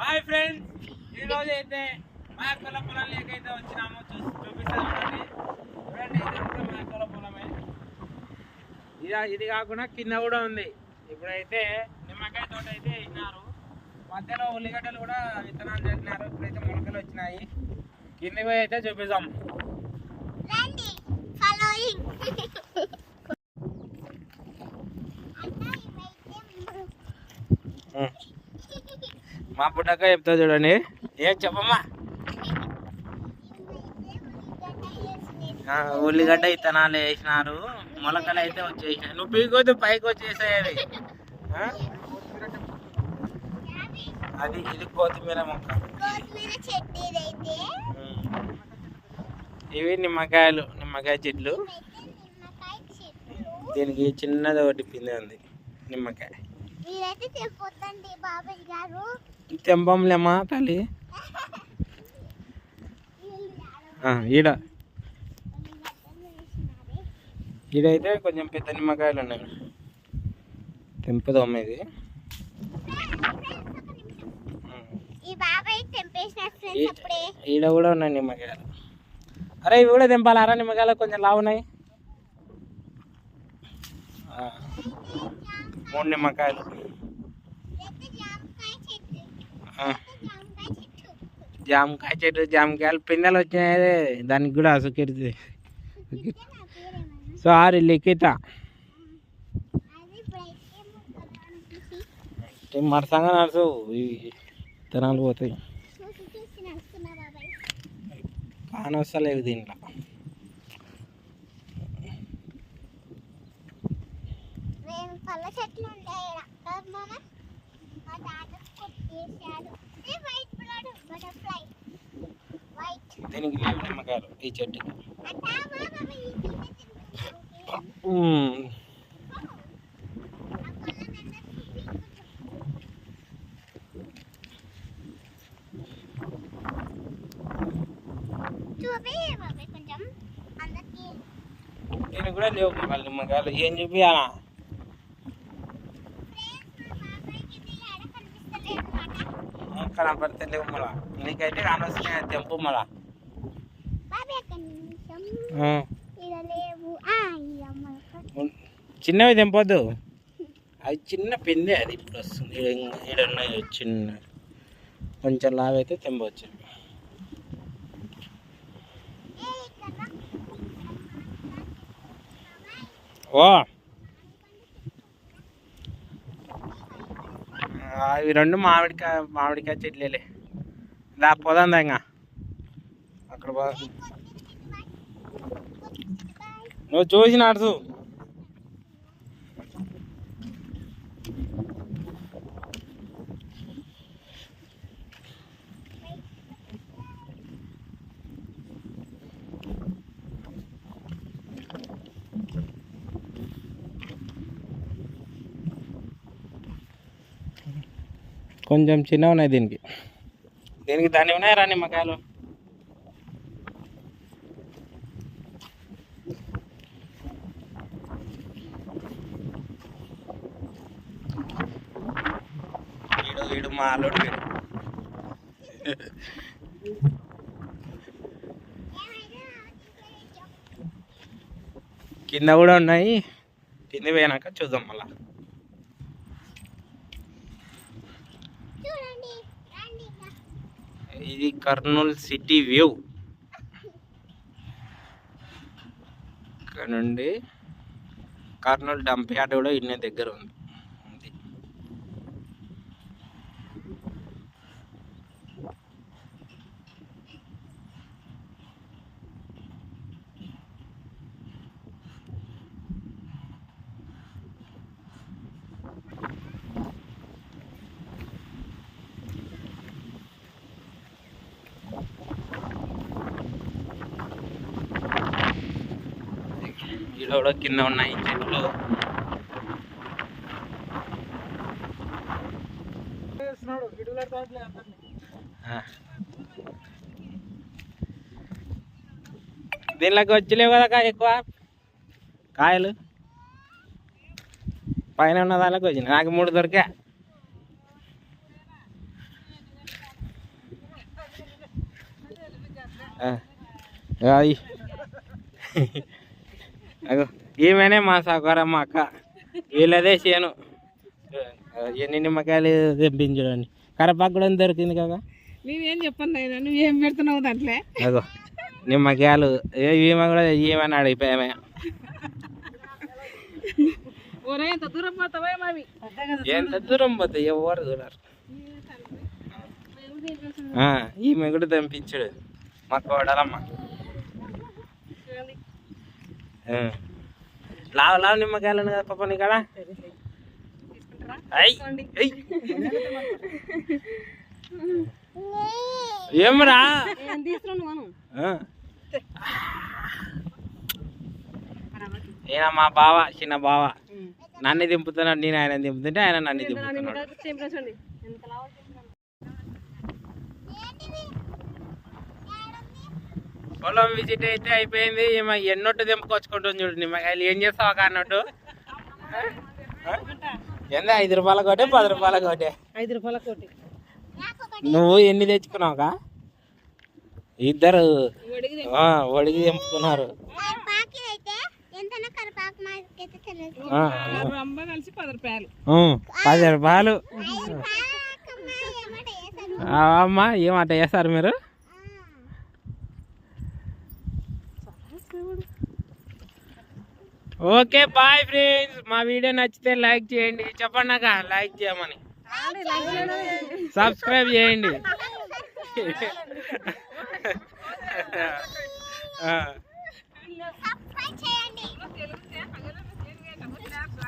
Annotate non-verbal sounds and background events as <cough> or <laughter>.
Hi friends ఈరోజు అయితే మా అక్కల పొలం లేకైతే వచ్చినాము. చూసి చూపిస్తాను చూడండి ఇదంతా మా అక్కల పొలమే. ఇది ఇది కాకుండా కింద కూడా ఉంది. ఇప్పుడైతే నిమ్మకాయ తోట అయితే ఇన్నారు మధ్యలో ఉల్లిగడ్డలు కూడా విత్తనాలు చల్లినారు ఇప్పుడైతే మొలకలు వచ్చినాయి. కింద పోయి అయితే చూపిస్తాం <laughs> రండి ఫాలోయింగ్ మా పుట్టక చెప్తా చూడండి. ఏం చెప్పమ్మా? ఉల్లిగడ్డ విత్తనాలు వేసినారు. మొలకలు అయితే వచ్చేసినాయి. నువ్వు పీకొద్దు పైకి వచ్చేసాయి? అది ఇది కొత్తిమీర మొక్క. ఇవి నిమ్మకాయలు నిమ్మకాయ చెట్లు. దీనికి చిన్నది ఒకటి పిండి ఉంది. నిమ్మకాయ. మీరైతే తెప్పొద్దండి బాబాయ్ గారు. తెంపంలేమ్మా తల్లి? ఈడ. ఈడైతే కొంచెం పెద్ద నిమ్మకాయలు ఉన్నాయి. తెంపుదాం ఇది. ఈడ కూడా ఉన్నాయి నిమ్మకాయలు. అరే ఇవి కూడా తెంపాలారా నిమ్మకాయలు కొంచెం లావున్నాయి. మూడు నిమ్మకాయలు. జామకాయ చెట్టు జామకాయలు పిందెలు వచ్చినాయి. దానికి కూడా పేరేమన్నా సారీ లిఖిత. మరసంగా నడుసు విత్తనాలు పోతాయి. కానొస్తలేవు దీంట్లో నేను పళ్ళ చెట్లు ఉంటాయి మా తాత కొట్టేశాడు వైట్ బ్లడ్ బటర్ఫ్లై. వైట్. దీనికి లేవు నిమ్మకాయలు ఈ చెట్టుకి దీనికి కూడా లేవు మళ్ళీ నిమ్మకాయలు. ఏం చూపియాలా అన్నమాట కనపడితే లేవు మళ్ళా నీకైతే కానొస్తున్నాయి తెంపు మళ్ళా చిన్నవి తెంపొద్దు అది చిన్న పిందే అది ఇప్పుడు వస్తుంది ఈడ ఇంక- ఈడ ఉన్నాయి చిన్న కొంచెం లావైతే తెంపవచ్చు ఓ ఇవి రెండు మామిడికాయ మామిడికాయ చెట్లేలే. దా పోదాం ఇంకా అక్కడ పో నువ్వు చూసి నడుచు కొంచెం చిన్న ఉన్నాయి దీనికి. దీనికి దాన్ని ఉన్నాయా రా నిమ్మకాయలు? వీడు మా అల్లుడు కింద కూడా ఉన్నాయి. కింద పోయినాక చూద్దాం మళ్ళీ చూడండి రండి ఇంకా. ఇది కర్నూలు సిటీ వ్యూ. ఇక్కడ నుండి కర్నూలు డంప్ యార్డ్ కూడా ఇన్నే దగ్గర ఉంది ఉంది. ఈడ కూడా కింద ఉన్నాయి చెట్లు. దీనిలోకి వచ్చలేవు కదా కా- ఎక్కువ? కాయలు? పైన ఉన్న దానికి వచ్చింది నాకు మూడు దొరికా. ఆ. అగో ఈమెనే మా సహకారం మా అక్క. వీళ్ళదే చేను. ఎన్ని నిమ్మకాయలు తెప్పించడండి కరపాకు కూడా దొరికింది కదా. నేనేం చెప్పను నాయన నువ్వేం పెడుతున్నావు దాంట్లో? అగో నిమ్మకాయలు. ఏ ఈమె కూడా ఈమెని అడిగిపోయామే ఎంత దూరం పోతావే మావి ఎంత దూరం పోతే ఎవరు చూడరు. ఈమె కూడా తెంపించాడు. మా కోడలమ్మ. లావు లావు నిమ్మకాయలు కదా పాప నీ కాడ? ఏమరా? ఈయన మా బావ చిన్న బావ. నన్ను దింపుతున్నాడు నేను ఆయన దింపుతుంటే ఆయన నన్ను దింపుతున్నాడు చూడండి ఎంత లావు ఏంటివి పొలం విజిట్ అయితే అయిపోయింది. ఈమె ఎన్నొట్టు దింపుకొచ్చుకుంటుంది చూడు నిమ్మకాయలు. ఏం చేస్తావు ఒక అన్నట్టు? ఎంత ఐదు రూపాయల కోటే పది రూపాయల కోటే? ఐదు రూపాయల కోటి. నువ్వు ఎన్ని తెచ్చుకున్నావుగా ఇద్దరు ఒడిగి దింపుకున్నారు పది రూపాయలు. అమ్మా ఏమాట చేస్తారు మీరు? Okay bye friends. మా వీడియో నచ్చితే లైక్ చేయండి. చెప్పండి నాక లైక్ చేయమని. సబ్స్క్రైబ్ చేయండి. <laughs>